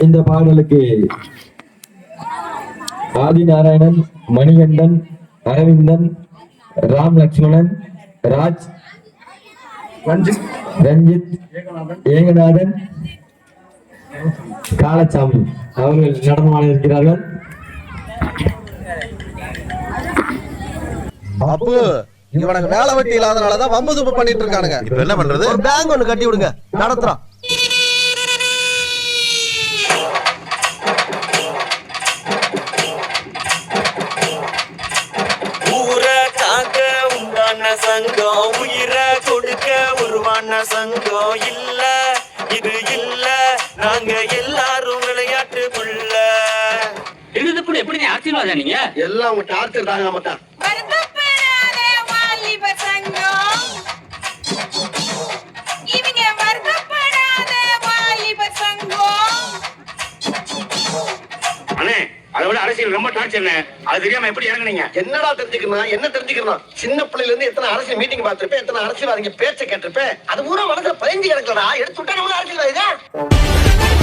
இந்த பாடலுக்கு ஆதிநாராயணன் மணிகண்டன் அரவிந்தன் ராம் லட்சுமணன் ராஜ் ரஞ்சித். ரஞ்சித் ஏகநாதன். காலசாமி அவர்கள் நடனமாட இருக்கிறார்கள். அப்பு இவனுக்கு வேலை வெட்டி இல்லாதனாலதான் வம்பு துப்பு பண்ணிட்டு இருக்கானுங்க. இப்ப என்ன பண்றது? ஒரு பேங்க் ஒண்ணு கட்டி விடுங்க. நடத்துறோம் சங்கம். உயிரை கொடுக்க உருவான சங்கம் இல்ல. இது இல்ல. நாங்க எல்லாரும் விளையாட்டுக்குள்ள எழுதுப்புல எப்படி ஆசீர்வாதம் நீங்க? எல்லாம் உங்க டார்ச்சர் தாங்க மாட்டான் அண்ணே அதை விட அரசியல் ரொம்ப டார்ச்சர்ண்ணே அது தெரியாம எப்படி இறங்குனீங்க? என்னடா தெரிஞ்சுக்கணும் என்ன தெரிஞ்சுக்கணும் சின்ன பிள்ளைல இருந்து எத்தனை அரசியல் மீட்டிங் பார்த்திருப்பேன் எத்தனை அரசியல்வாதிங்க பேச்ச கேட்டிருப்பேன் அது பூரா மனசுல பதிஞ்சு கிடக்கலடா எடுத்து விட்டா நம்ம அரசியல்வாதிதான்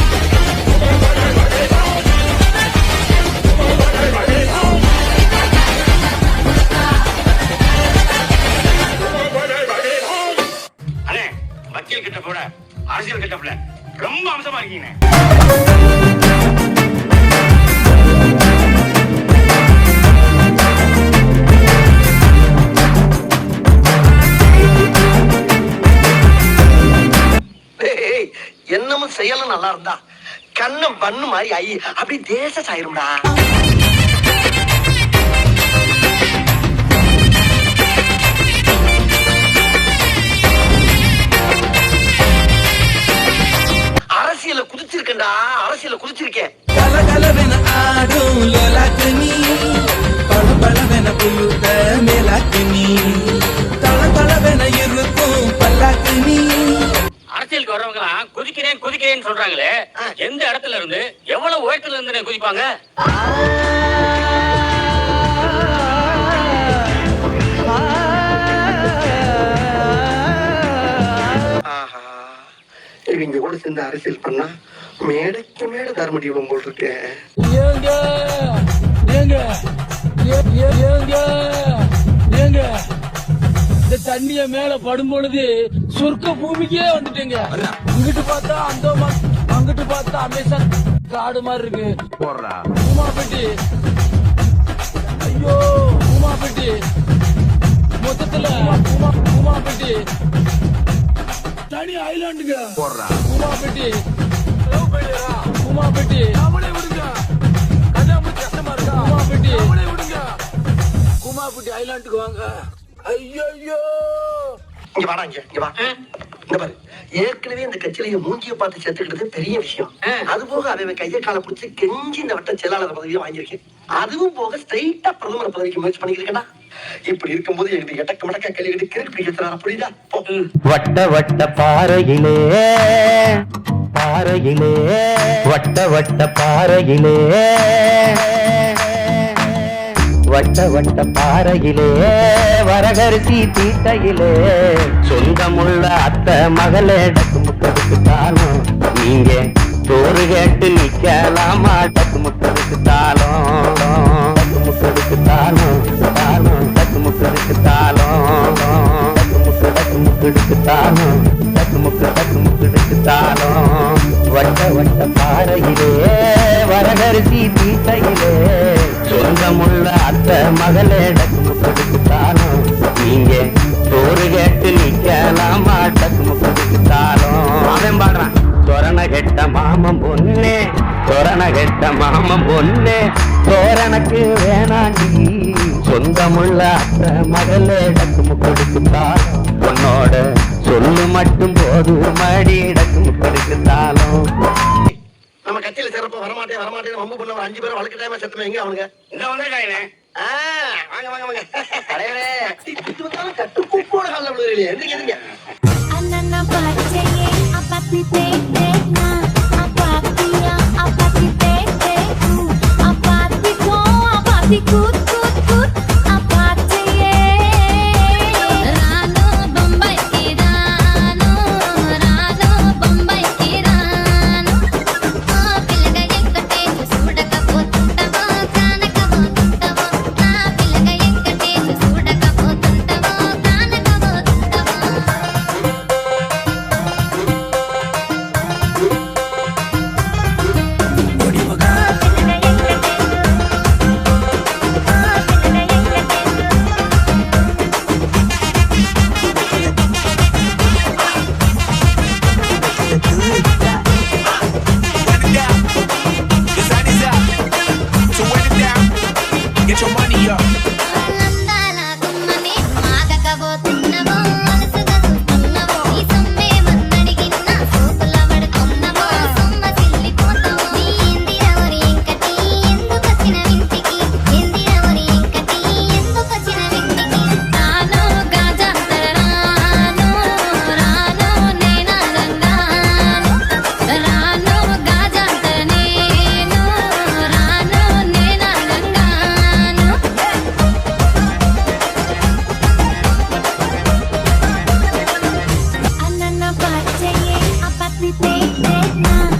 அண்ணே வக்கீல் கிட்ட போட அரசியல் கிட்டப்ல ரொம்ப அம்சமா இருக்கீங்க. செயலும் நல்லா இருந்தா கண்ணு பண்ணு மாதிரி ஐ அப்படி தேச சாயிரும்டா. இடத்துல இருந்து எவ்வளவு உயரத்துல இருந்து குதிப்பாங்க? இவங்க கூட சேர்ந்து அரசியல் பண்ணா மேடைக்கு மேடை தர முடியும் போல் இருக்கேன் ஏங்க ஏங்க ஏ- ஏ- ஏங்க ஏங்க. இந்த தண்ணிய மேல படும் பொழுது சொர்க்க பூமிக்கே வந்துட்டேங்க. இங்கிட்டு பார்த்தா அந்த அங்கிட்டு பார்த்தா அமேசான் காடு மாதிரி இருக்கு உமாபெட்டி ஐயோ உமாபெட்டி மொத்தத்துல உமா உமாபெட்டி தனி ஐலாண்டுங்க. உமாபெட்டி உமாபெட்டி அவளே விடுங்க. கன்னியாகுமரி கஷ்டமா இருக்கா? உமாபெட்டி அவளே விடுங்க. உமாபெட்டி ஐலாண்டுக்கு வாங்க. ஐயோ இங்க வாடா இங்க. இங்க வா. ஏற்கனவே இந்த கட்சியில மூஞ்சிய பார்த்து சேர்த்துக்கிட்டது பெரிய விஷயம். அது போக அவன் கையை காலை பிடிச்சி கெஞ்சி இந்த வட்ட செயலாளர் பதவியை வாங்கியிருக்கேன். அதுவும் போக ஸ்ட்ரைட்டா பிரதமர் பதவிக்கு முயற்சி பண்ணிக்கிறேன்டா இப்படி இருக்கும்போது எனக்கு எட்டக்க மடக்க கழுவிட்டு கிறுக்கு பிடிக்கிறாரா புரியுதா. வட்ட வட்ட பாறையிலே. பாறையிலே. வட்ட வட்ட பாறையிலே. வட்ட வட்ட பாறையிலே வரகரிசி தீட்டையிலே சொந்தமுள்ள அத்தை மகளே டக்கு முட்டதுக்கு தாளும். நீங்க சோறு கேட்டு நிக்கலாமா? டக்கு முட்டதுக்கு தாளும். டக்கு முட்டதுக்கு தாளும். தாளம். டக்கு முட்டதுக்கு தாளம். டக்கு முக்கு டக்கு டக்கு வட்ட வட்ட பாறையிலே வரகரிசி தீட்டையிலே சொந்தமுள்ள மகளே டக்கு தாளும் நீங்க சோறு கேட்டு நிக்கலாமா? டக்கு முக்கு தாளும் அவன் பாடுறான். சொரண கெட்ட மாமன் பொண்ணே சொரண கெட்ட மாமன் பொண்ணே சோரனுக்கு வேணாண்டி சொந்தமுள்ள அத்தை மகளே டக்கு முக்கு தாளும் உன்னோட சொல்லு மட்டும் போது மடி டக்கு முக்கு தாளும் நம்ம கட்சியில சிறப்பா வரமாட்டேன் வரமாட்டேன் வம்பு பண்ண ஒரு அஞ்சு பேரும் வழக்கு டைமா செத்துமே எங்க அவனுங்க? இந்த வந்திருக்காங்க ஆ, வாங்க வாங்க வாங்க. அடையவே இது வந்தாலும் கட்டு கூப்போட காலில் விழுகிறீங்க எந்திரிங்க எந்திரிங்க. அண்ணன் பச்சையே அப்பத்தி make, me make.